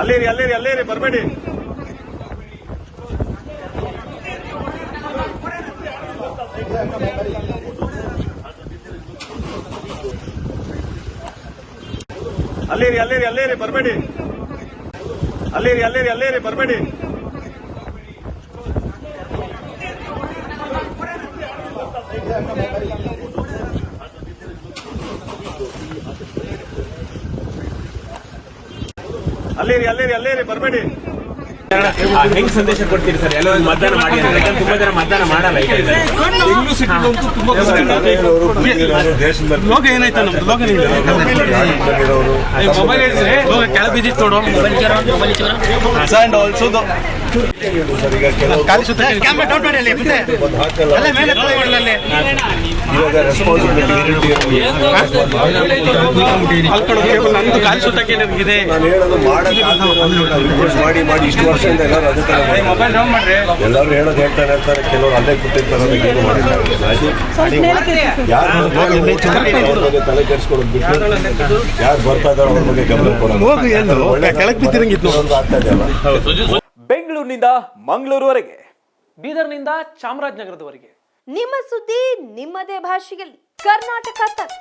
ಅಲ್ಲಿರಿ ಅಲ್ಲೇರಿ ಅಲ್ಲೇರಿ ಬರಬೇಡಿ. ಅಲ್ಲೇರಿ ಅಲ್ಲೇರಿ ಅಲ್ಲೇರಿ ಬರಬೇಡಿ. ಅಲ್ಲೇರಿ ಅಲ್ಲೇರಿ ಅಲ್ಲೇರಿ ಬರಬೇಡಿ. ಅಲ್ಲಿರಿ ಅಲ್ಲಿರಿ ಅಲ್ಲಿರಿ ಬರಬೇಡಿ. ಹೆಂಗ್ ಸಂದೇಶ ಕೊಡ್ತೀರಿ ಸರ್? ಎಲ್ಲರೂ ಮತದಾನ ಮಾಡಿ ಯಾಕಂದ್ರೆ ತುಂಬಾ ಜನ ಮತದಾನ ಮಾಡಲ್ಲ. ಲೋಗ ಏನಾಯ್ತು ನಮ್ದು? ಲೋಕ ಮೊಬೈಲ್ ಹೇಳಿದ್ರೆ ಲೋಕ ಬಿದ್ದಿತ್ತು ನೋಡು ಅಂಡ್ ಆಲ್ಸೋ ನಂದು ಖಾಲಿ ಸುತ್ತಕ್ಕೆ ಇದೆ ನಾನು ಹೇಳೋದು ಮಾಡಿ ಮಾಡಿ ಇಷ್ಟು ವರ್ಷದಿಂದ ಎಲ್ಲರೂ ಅದೇ ಥರ ಎಲ್ಲರೂ ಹೇಳೋದು ಹೇಳ್ತಾನೆ ಇರ್ತಾರೆ ಕೆಲವರು ಅಲ್ಲೇ ಕೂತಿರ್ತಾರೆ ಏನು ಮಾಡಿದ್ದಾರೆ ಯಾರು ಅವ್ರ ಬಗ್ಗೆ ತಲೆ ಕೆಡಿಸ್ಕೊಳ್ಳೋದು ಬಿಟ್ಟು ಯಾರು ಬರ್ತಾ ಇದಾರೆ ಅವ್ರ ಬಗ್ಗೆ ಗಮನ ಕೊಡೋದು. ಆಗ್ತಾ ಇದೆಯಲ್ಲ ಬೆಂಗಳೂರಿನಿಂದ ಮಂಗಳೂರುವರೆಗೆ ಬೀದರ್ನಿಂದ ಚಾಮರಾಜನಗರದವರೆಗೆ. ನಿಮ್ಮ ಸುದ್ದಿ ನಿಮ್ಮದೇ ಭಾಷೆಯಲ್ಲಿ. ಕರ್ನಾಟಕ ತಕ್.